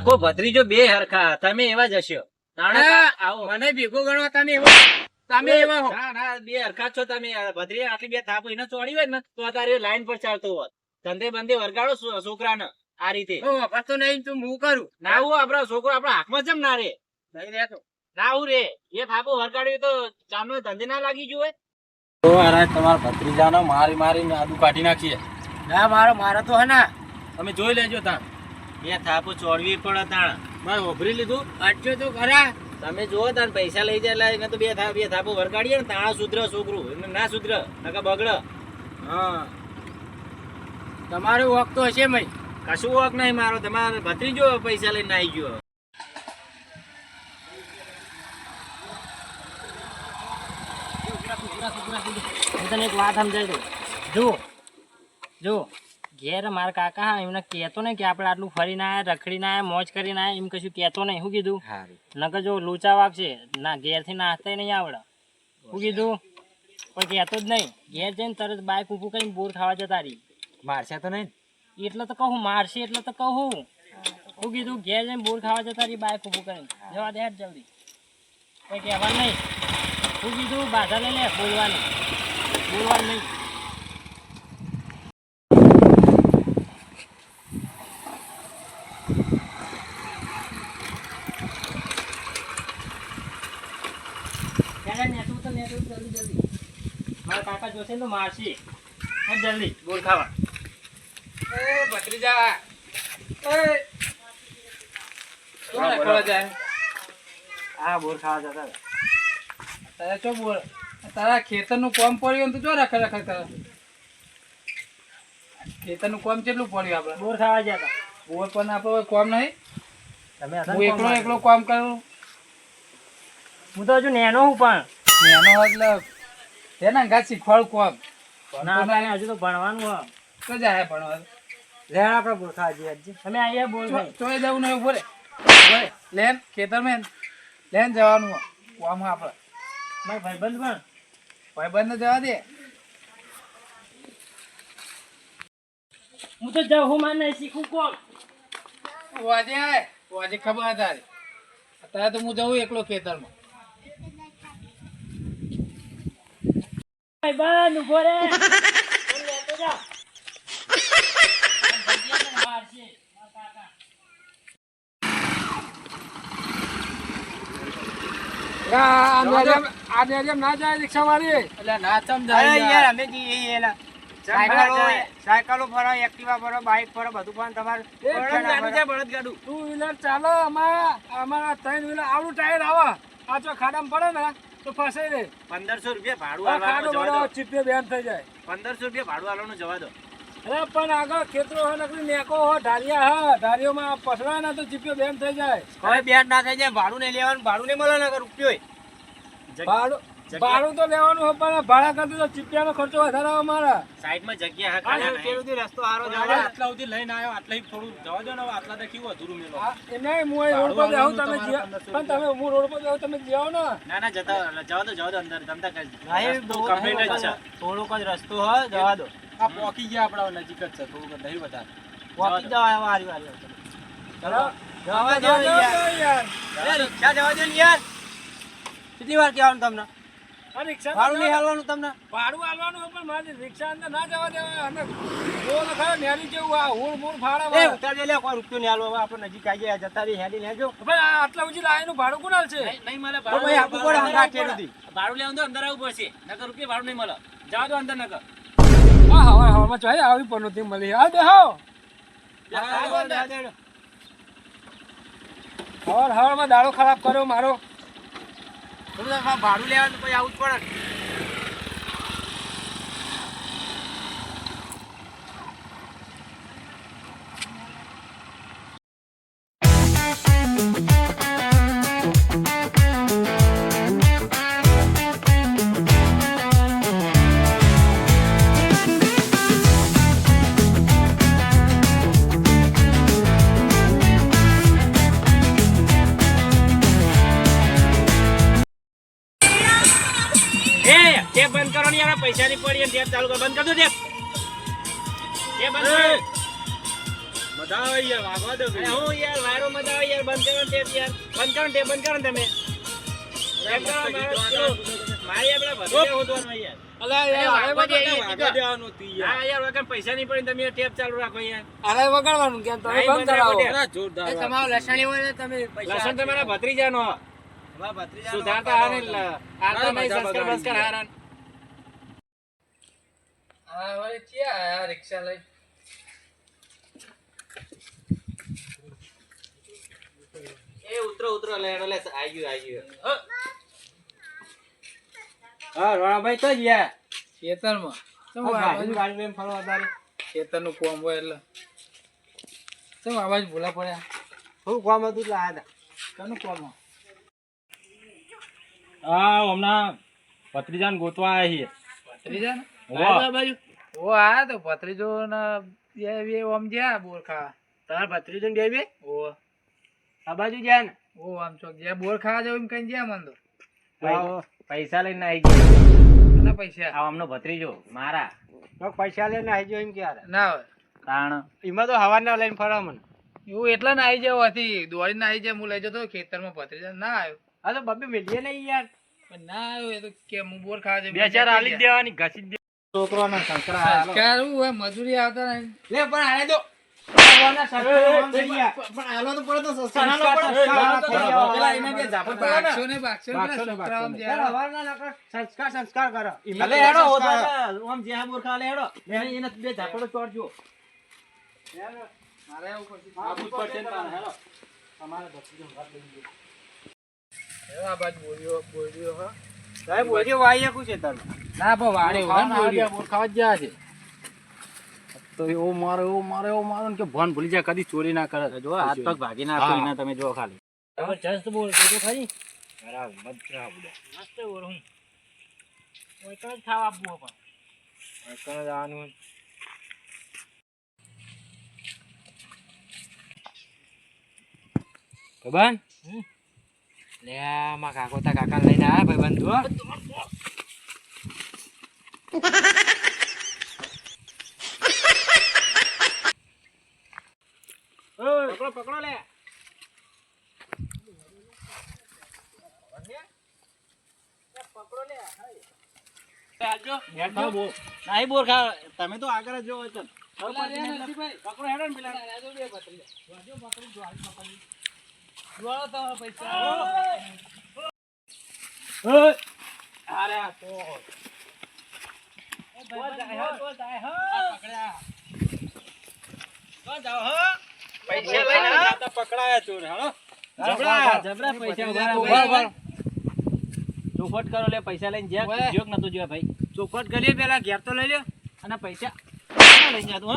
કાકો ભત્રીજો બે હરખા. તમે એવા જ હશો. મને ભેગો ગણવા તમે એવો તમે એવા ના ના બે હરખા છો તમે. ભત્રી આટલી બે થાપ એને ચોડી હોય ને તો આ લાઈન પર ચાલતો હોત. ધંધે બંધે વરગાડો છોકરાને આ રીતે. તો નહીં તો હું કરું. ના હું આપડા છોકરો આપડા હાથમાં જેમ ના રે. નહીં રહેતો. ના હું રે. એ થાપો વરગાડ્યું તો ચાનો ધંધે ના લાગી જોવે તો અરે તમારા ભત્રીજાનો મારી મારીને આદુ કાઢી નાખીએ. ના મારો મારો તો હે ના. તમે જોઈ લેજો તાણ. બે થાપો ચોડવી પડે તાણ મેં ઓભરી લીધું. અટજો તો ખરા. તમે જુઓ તાર પૈસા લઈ જાય એટલે તો બે થા, બે થાપો વરગાડીએ ને તાણા સુધર છોકરું. એને ના સુધર નકા બગડ. હા. તમારો વખત તો હશે મય. કશું વખત નહીં મારો. તમારે ભત્રીજો પૈસા લઈને આવી ગયો. તને એક વાત સમજાવી દઉં. જુઓ. જો ઘેર મારા કાકા હા એમને કહેતો નહીં કે આપણે આટલું ફરીને આયા રખડીને આવ્યા મોજ કરીને આવ્યા એમ કશું કહેતો નહીં. શું કીધું નકર જો લોચા વાગશે ના ઘેરથી નાસ્તા નહીં આવડે. શું કીધું પણ કહેતો જ નહીં. ઘેર જઈને તરત બાઈક ઊભું કરીને બોર ખાવા જતા રહી. મારશે તો નહીં એટલે તો કહું મારશે એટલે તો કહું. શું કીધું ઘેર જઈને બોર ખાવા જતા રહી બાઈક ઊભું કરીને. જવા દે જલ્દી. કંઈ કહેવાનું નહીં. શું કીધું બાધા લઈ લે બોલવાની. બોલવાનું નહીં હેડ, હેડ, નેટું તો નેટું, જલ્દી જલ્દી મારા કાકા જોશે ને તો મારશે જલ્દી બોલ ખાવા. એ ભત્રીજા. એ. કોણ હા, જાય હા બોર ખાવા જતા. તારે ચો તારા ખેતરનું કોમ પડ્યું ને તો ચો રખે રખે કરે ખેતરનું કોમ કેટલું પડ્યું આપણે બોર ખાવા હતા. બોર પણ આપણો કોમ નહીં? તમે હું એકલો કોમ કરું. હું તો હજુ નેનો હું પણ. નેનો એટલે એના ઘા શીખવાડું ના ના, હજુ તો ભણવાનું તો જાય ભણવાનું લે આપણે ખાવા હજી. તમે અહીંયા બોલ ભાઈ. એ જવું નહીં બોલે. લેન ખેતરમાં લેન જવાનું હોય. કોમ આપણે. મારા ભાઈબંધ પણ? ભાઈબંધને જવા દે. હું તો જાઉં હું માને શીખું કોણ? વાજે વાજે ખબર હતા અત્યારે તો હું જઉં એકલો ખેતરમાં. ભાઈબંધ ઊભો રે લેતો જા. ના જાય રિક્ષા વાળી. એટલે ના ચમ જાય. યાર અમે જઈએ સાયકલો સાયકલો ફરો એક્ટિવા ફરો બાઇક ફરો બધું પણ તમારે ટુ વ્હીલર ચાલો અમારા અમારા ત્રણ વ્હીલર આવડું ટાયર આવે. આ જો ખાડામાં પડે ને તો ફસાઈ રે. પંદરસો રૂપિયા ભાડું આલવાનું ચીપિયો બેન થઈ જાય. પંદરસો રૂપિયા ભાડું આલવાનું જવા દો. અરે પણ આગળ ખેતરો હો નકરી નેકો હો ઢારિયા હા ઢારીઓમાં પસરાય ના તો ચીપિયો બેન થઈ જાય. હવે બેન ના થઈ જાય ભાડું નહીં લેવાનું ભાડું નહીં મળે ને રૂપિયો ભાડું ભાડું તો લેવાનું હોય પણ ભાડા કરતી તો ચીપિયાનો ખર્ચો વધારે આવે મારા. સાઈડમાં જગ્યા હા કાલે નહીં. રસ્તો સારો આટલા સુધી લઈને આવ્યો આટલા થોડું જવા દો ને આટલા તો કેવું અધૂરું મેલો. નહીં, હું અહીં રોડ પર જાઉં તમે પણ તમે હું રોડ પર જાઉં તમે જ્યાં ને. ના ના જતા જવા દો જવા દો અંદર તમતા કઈ કમ્પ્લીટ જ છે. થોડોક જ રસ્તો હોય જવા દો. આ પોકી ગયા આપણા નજીક જ છે થોડું નહીં વધારે. પોકી જવા વારી વારી ચલો. જવા દો યાર. રિક્ષા જવા દો ને યાર. કેટલી વાર કહેવાનું તમને? ભાડું નહીં હાલવાનું તમને? ભાડું હાલવાનું પણ મારી રિક્ષા અંદર ના જવા અને નેરી જેવું આ હુળ મૂળ ફાડે એ ઉતાર દે લે કોઈ રૂપિયો નહીં હાલવા હવે આપણે નજીક આવી ગયા જતા રહી હેડી લેજો. ભાઈ આ આટલા ઊંચી લાઈનનું ભાડું કોણ આલશે નહીં મળે તો ભાઈ આપવું પડે હંગા ઠેરથી. ભાડું લેવાનું તો અંદર આવવું પડશે. નકર રૂપિયા ભાડું નહીં મળે. જવા દો અંદર નકર. હા હા હવામાં ચાહે આવી પનોતી મળી. આ બેહો હવાર હવારમાં દાડો ખરાબ કર્યો મારો. ભાડું લેવાનું પછી આવું જ પડે. પડી અને ટેપ ચાલુ કરો. બંધ કરી દો ટેપ ટેપ બંધ કરો. મજા આવે યાર વાગવા દો હું યાર વાયરો મજા આવે યાર. બંધ કરો ટેપ યાર. બંધ કરો ટેપ બંધ કરો તમે. ટેપ કરો, મારે પેલું- મારે આપણા ભત્રીજા હોદવાનો યાર. અલા અરે યાર વાગવા દે, વાગવા વાગવા દેવાનું હતું યાર. હા યાર વગર પૈસા નહીં પડે તમે ટેપ ચાલુ રાખો યાર. વગાડવાનું કેમ? તમે બંધ બંધ કરાવો. જોરદાર તમારો લસણી હોય તમે લસણ તમારા ભત્રીજાનો. સુધારતા હારે આરતા નહીં સંસ્કાર બંસ્કાર હારા ને. હા હવે ક્યાં આયા? રિક્ષા લઈ. એ ઉતરો ઉતરો લે લે આઈ ગયું આઈ ગયું હા રોણાભાઈ તો જ ખેતરમાં. શું ગાડી ગાડી લઈને ફરવા તારે. ખેતરનું કોમ હોય એટલે. શું અવાજ ભૂલા પડ્યા? શું કોમ હતું એટલે આયા કનું કોમ? હા હમણાં ભત્રીજાને ગોતવા આવ્યા ભત્રીજા ને છીએ. બાજુ ઓ આ તો ભત્રીજો ને બે ઓમ ભત્રીજો ને ઓ. આ બાજુ જાય ને? ઓ આમ ચોક એમ કઈ જ્યાં મન તો પૈસા લઈને આવી ગયો. પૈસા? આ અમનો ભત્રીજો મારા. પૈસા લઈને આવી ગયો એમ ક્યારે ના હોય. તાણ એમાં તો હવાના લઈને ફરવા મને. એવું એટલા ના આવી જાવ હતી દોડીને આવી જાય હું લઈ જતો ખેતરમાં ભત્રીજા ના આવ્યો. હા તો બબ્બે મેલીએ નહીં યાર. ના આવ્યો એ તો કે હું બોર ખાવા. બે ચાર આલી દેવાની ઘસી જ દે સંસ્કાર હોય મજૂરી આવતા નહીં લે પણ આને તો ને. ને ને ને ને. ને. તમારે બોલ્યો બોલ્યો હા. સાહેબ ઓજે વાયા કુ છે તમે ના પણ વાડે હોય ને. બોર ખાવા જ છે. તો એવો મારો એવો મારો એવો મારો ને કે ભણ ભૂલી જાય કદી ચોરી ના કરે. જો હાથ પગ ભાગી નાખો. એના તમે જો ખાલી. જબરજસ્ત બોલ તો ખરી બરાબર મજા આવડે મસ્ત બોલ હું. કોઈ તો ખાવા આપવું પણ. કણ જવાનું ભગવાન? લે માં કાકો તા કાકા લઈને આયા ભાઈ બંધુ પકડો પકડો લે નહીં બોર ખા તમે તો આગળ જ પકડો હેડો ને પેલા અરે આ ચોખવટ કરો લે પૈસા લઈને જ્યાં ઓય. નતો જોયા ભાઈ ચોખવટ કરીએ પેલા ઘેર તો લઈ લ્યો અને પૈસા લઈ જા તું?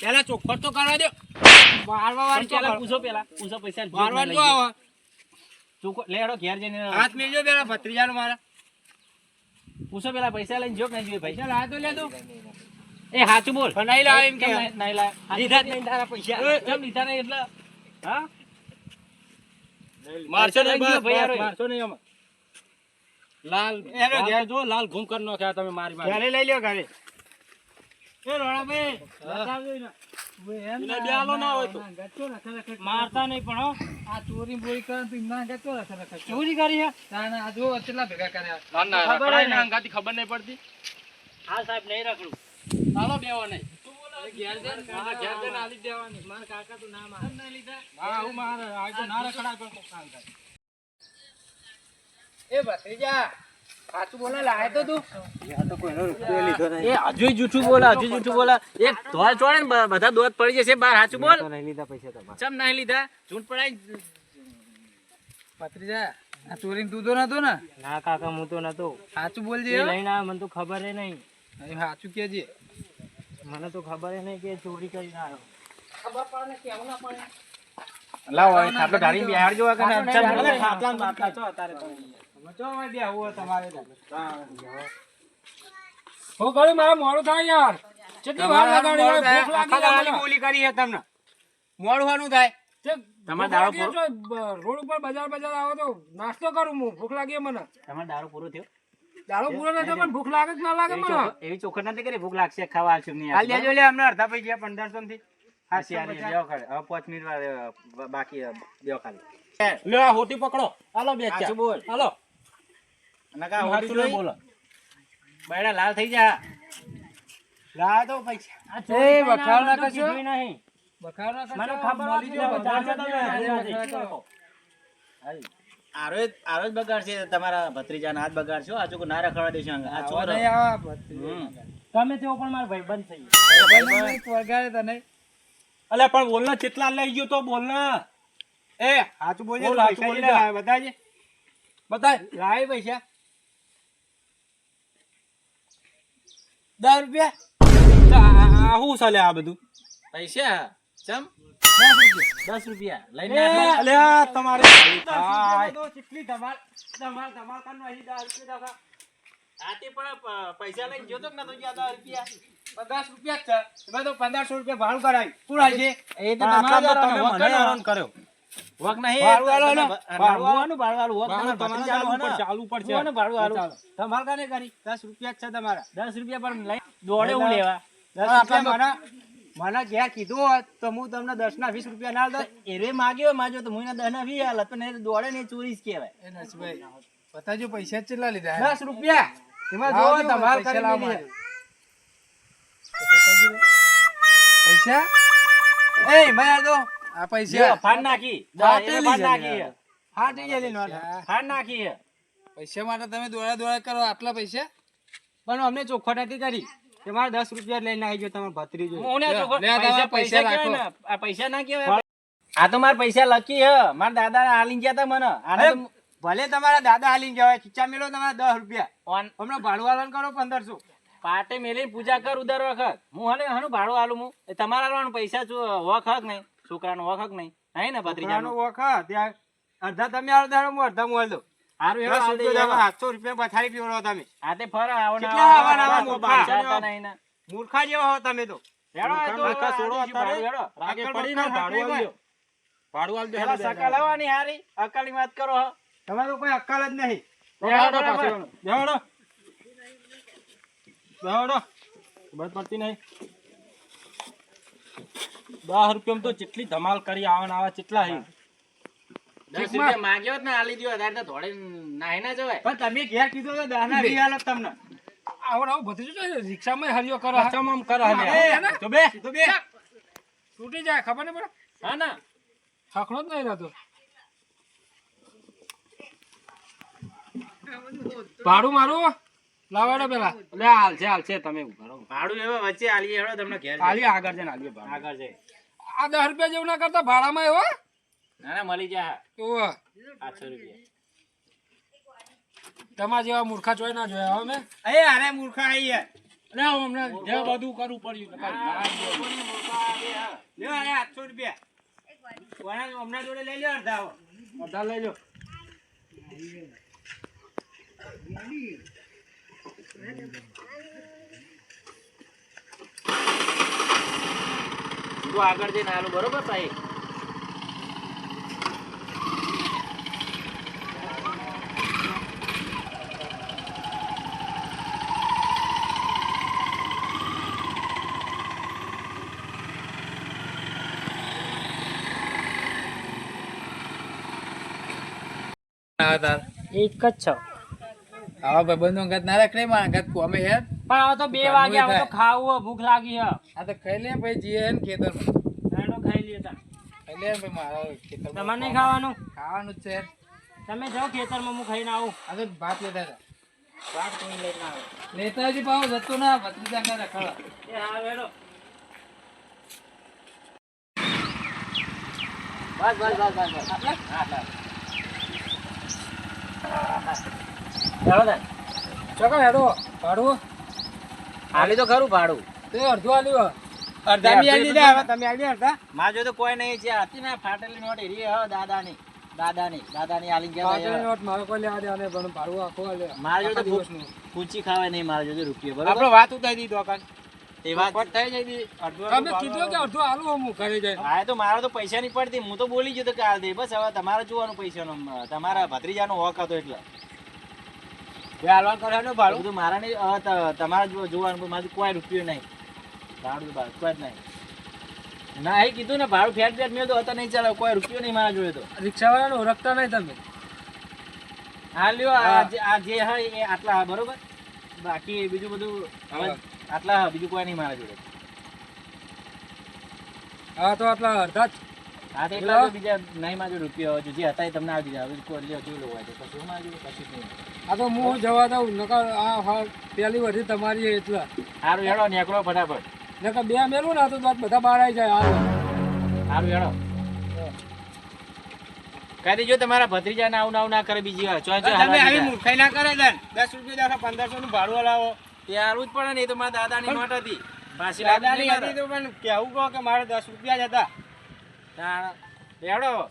પેલા ચોખવટ તો કરવા દો મારવા પણ પેલા પૂછો પેલા પૂછો પૈસા મારવા ના તો લઈ જાઓ. આવો. ચોખવટ- લે હેડો ઘેર જઈને હાથ મેલજો પેલા ભત્રીજાનો મારા. પૂછો પેલા પૈસા લઈને જોક નહીં જોઈએ પૈસા લાયા તો લે તું. એ સાચું બોલ. નહીં લાવે એમ કે. નહીં- નહીં લીધા જ નહીં તારા પૈસા. કેમ લીધા નહીં એટલે? હા? મારશો નહીં ભાઈ મારશો નહીં અમે. લાલ. હેડો ઘેર. જો લાલ ઘૂમ કરી નાખ્યા તમે મારી મારી ઘરે લઈ લ્યો ઘરે. એ બતાવજો ના. મારતા નહીં પણ આ ચોરી બોરી કરે તો રખે રખે. ચોરી કરી હે? આ જો કેટલા ભેગા કર્યા. ના, ના, ખબર. ના, ખબર નહીં પડતી. હા સાહેબ નહીં રખડું. ચાલો બેવો નહીં. ઘેર ઘેર જઈને આલી દેવાની. મારા કાકા તો ના મારે. ના લીધા. હા હું મારે. આ ના રખડાય પણ કામ એ ભત્રીજા સાચું બોલે લાય તો તું. એ હજુ જૂઠું બોલા હજુ જૂઠું બોલા. એક ધોળ ચોડે ને બધા દોત પડી જશે બાર સાચું બોલ. ચમ નહીં લીધા? ચૂંટ પડાય? ભત્રીજા આ ચોરી તું તો નતો ને? ના કાકા હું તો નતો. સાચું બોલજે લઈને આવ્યો મને તો ખબર હે નહીં. અહીં સાચું કેજે મને તો ખબર એ નહીં કે ચોરી કરીને આવ્યો લાવો હવે ખાટલો ઢાળીને બેહાડજો અરે અરે ખાટલા ને બાટલા અત્યારે તો. બેહવું તમારે હો ગળી મારે મોડું થાય યાર. કેટલી વાર લગાડી ભૂખ લાગી આખા દાડાની મને. બોલી કરી છે તમને. મોડું વાનું થાય. તમારે દારૂ લાગી તો બ- રોડ ઉપર બજાર બજાર આવો તો નાસ્તો કરું હું ભૂખ લાગી મને. તમારો દારૂ પૂરો થયો? દારૂ પૂરો નથી પણ ભૂખ લાગે ના લાગે એવી મને? એવી ચોખટ નથી કરી ભૂખ લાગશે ખાવા નહીં હાલ લે અમને અડધા પૈસા પંદરસો થી. આની બેહો ખાલી. હવે પાંચ મિનિટ વાર, બાકી અ, ખાલી. લે હોટી પકડો. હાલો બે સાચું બોલ. હાલો. નકા હોટી નહીં? બોલો. બૈડા લાલ થઈ જા. લાવ તો પૈસા. એ, ચોરી કરીને વખાણ આ ના બધું મને ખબર બધા બધા તમે. આરો આરો જ બગાડશે. તમારા ભત્રીજાના હાથ બગાડશો. આ ચોખ્ખું ના રખડવા દેશો આ. તમે તેઓ પણ મારા ભાઈબંધ થઈ ગયા. ભાઈ નહીં, તને. અલ્યા પણ બોલ ને કેટલા લઈ ગયો તો બોલ ને એ હાથ બોલ? બતાવજે. બતાય લાવ્યા પૈસા. દસ રૂપિયા? શું ચાલે આ બધું? પૈસા? ચમ? દસ રૂપિયા. લઈને અલ્યા તમારે તો કેટલી ધમાલ ધમાલ ધમાલ કરવાનો અહીં દસ રૂપિયા દફા. પણ પૈસા લઈને જોતો કે ગયા દસ રૂપિયા? પચાસ રૂપિયા જ છે. તો પંદરસો રૂપિયા ભાડું કરાય. થાય છે એ તો કર્યો. વક નહીં. ભાડું આલો ને. ભાડું આલવાનું, ભાડું આલવું. વક ભાડું તમારે તમારે ચાલુ પડશે, ચાલુ પડશે. ને ભાડું આલવું. કાને કરી? દસ રૂપિયા છે તમારા. દસ રૂપિયા પણ લઈ દોડે હું લેવા. દસ રૂપિયા મને મને ઘેર કીધું હોત તો હું તમને દસ ના વીસ રૂપિયા ના દો એરે માગ્યો માજો તો હું દસ ના વીસ એ દોડે ને ચોરી જ કહેવાય બતાજો પૈસા કેટલા લીધા દસ રૂપિયા? એમાં જો ધમાલ કરી પૈસા? એ ભાઈ દો આ લ્યો, ફાડ નાખી. દાંતે એને લીધા ફાડ નાખી યાર. ગયેલી નોટ ફાડ નાખી પૈસા માટે તમે દોડા દોડા કરો આટલા પૈસા. પણ અમને ચોખ્ખો નથી કરી તમારે દસ રૂપિયા લઈને આવી ગયો તમારે ને લ્યો, પૈસા રાખો. આ પૈસા ના કેવાય આ તો મારા પૈસા લકી હ. મારા દાદા હાલી ગયા તા મને. આને ભલે તમારા દાદા હાલી ગયા હોય ખીચા મેલો તમારા દસ રૂપિયા. હમણાં ભાડું વાળવાનું કરો પંદરસો. પાટે મેલી પૂજા કર ઉદર વખત. હું હને હનું ભાડું હાલું હું. તમારા પૈસા વખત નહીં. છોકરાનો નો વખત નહીં. હે ને ભત્રીજાનો? વખત ત્યાં અડધા તમે અડધા હું અડધા આલ દઉં. સાતસો રૂપિયા પથારી પીવડો તમે. આ તે ફર આવો ને કેટલા આવા ને આવા આવો, મૂર્ખા? જેવા હો તમે તો. હેડો, આ તો મૂર્ખા છોડો અત્યારે. હેડો. રાગે પડી ને ભાડું હાથ ભાડું આલજો પેલા હેડો સકલ આવવાની હારી. અકલની વાત કરો તમારો તો કોઈ અકાલ જ નહીં. બેહડો પાછળ. બસ પડતી નહીં. દસ રૂપિયા તો જેટલી ધમાલ કરી આવે આવા કેટલા હી. દસ રૂપિયા માંગ્યો ને આલી દ્યો, ત્યારે તો દોડીને નાહી ના જવાય. પણ તમે ઘેર કીધું તો દાના વી હાલત તમને. આવો આવો બધું રિક્ષામાં હરિયો કરો. આમ કરે હા, હે, હે. તો બે. તો બે. તૂટી જાય ખબર નહીં પડે? હા ના. ખખડો જ નહીં રહેતો. ભાડું મારું? લાવાડો પેલા. લે હાલ છે હાલ છે તમે ઊભા રહો. ભાડું એવા વચ્ચે આલીએ હેડો તમને ઘેર જઈએ. આગળ જઈને ભાડું. આગળ છે આ દસ રૂપિયા જેવું ના કરતા ભાડામાં એવો? ના ના મળી જા ઓહો. આઠસો રૂપિયા. તમા જેવા મૂર્ખા જોઈ ના જોયા હવે મેં એ અરે મૂર્ખા આઈ હે લે હમણાં જે બધું કરવું પડ્યું તો લ્યો અરે આઠસો રૂપિયા. કોના હમણાં જોડે લઈ લ્યો અડધા અડધા લઈ લો તું આગળ જઈને આલું બરોબર સાહેબ એક જ છો. આવા ભાઈબંધો અંગત ના રાખ મારા યાર પણ હવે તો બે વાગે હવે તો ખાવું ભૂખ લાગી હે આ તો ખાઈ લે ભાઈ જીએ ને ખેતરમાં. ખાઈ લે ભાઈ મારા ખેતરમાં તમારે નહીં ખાવાનું? ખાવાનું છે. તમે જાઓ ખેતરમાં હું ખાઈને આવું. આ તો ભાત લેતા હતા. વાત કોઈ લઈને આવો. લેતા જતો ના ભત્રીજા ના રખાવા. એ હા હેડો બસ બસ બસ બસ બસ. હા હા. હેડો તાન. ચોકડ હેડો ભાડું. આલી તો ખરું ભાડું. તે અડધું આલ્યું. અડધા બી આલી દીધા તમે આલી અડધા મારે જો તો કોઈ નહીં છે. હતી ને ફાટેલી નોટ. એરી હે દાદાની દાદાની દાદાની આલી ગયા નોટ મારે કોઈ લેવા દેવા નહીં પણ ભાડું આખું આલ્યું. મારે જોડે તો પૂછી ખાવાય નહીં મારે જોડે રૂપિયો આપણે વાત ઉતારી દીધી દુકાન. એ વાત થઈ જાય દી. તમે કીધું કે અડધું આલું હું ઘરે જઈને હા તો મારે તો પૈસા નહીં પડતી. હું તો બોલી ગયો તો કે દે. બસ હવે તમારે જોવાનું પૈસાનો તમારા ભત્રીજાનો હોક હતો એટલે. બે હાલવા કરો ભાડું? બધું મારા નહીં તમારા જોવાનું મારું કોઈ રૂપિયો નહીં. ભાડું ભાડું કોઈ જ નહીં. ના એ કીધું ને ભાડું ફેટ ફેટ મેં તો હતા નહીં ચાલે કોઈ રૂપિયો નહીં મારા જોડે તો. રિક્ષાવાળાને ઓળખતા નહીં તમે? હા લ્યો આ જે- હોય એ આટલા હા, બરોબર? બાકી બીજું બધું આટલા હા, બીજું કોઈ નહીં મારા જોડે. હા તો આટલા અડધા જ. હા તો એટલા બીજા નહીં મારા રૂપિયા હોય જે હતા એ તમને આવી દીધા હવે કોઈ લ્યો જોઈ હોય તો. કશું મારા કશું નહીં આ તો હું જવા દઉં નકર આ હા વધી તમારી એટલે. સારું હેડો નીકળો ફટાફટ. નકર બે મેલું ને તો બધા બહાર આવી જાય હાલ. સારું હેડો. કહી દેજો તમારા ભત્રીજાને આવું ને આવું ના કરે બીજી વાર. ચોય ચોય તમે આવી મૂર્ખાઈ ના કરે દસ રૂપિયા દાખલા પંદરસો નું ભાડું લાવો ત્યારું હારું જ પડે ને એ તો મારા દાદાની નોટ હતી. પાછી દાદાની હતી તો પણ કેવું કહો કે મારે દસ રૂપિયા જ હતા. હેડો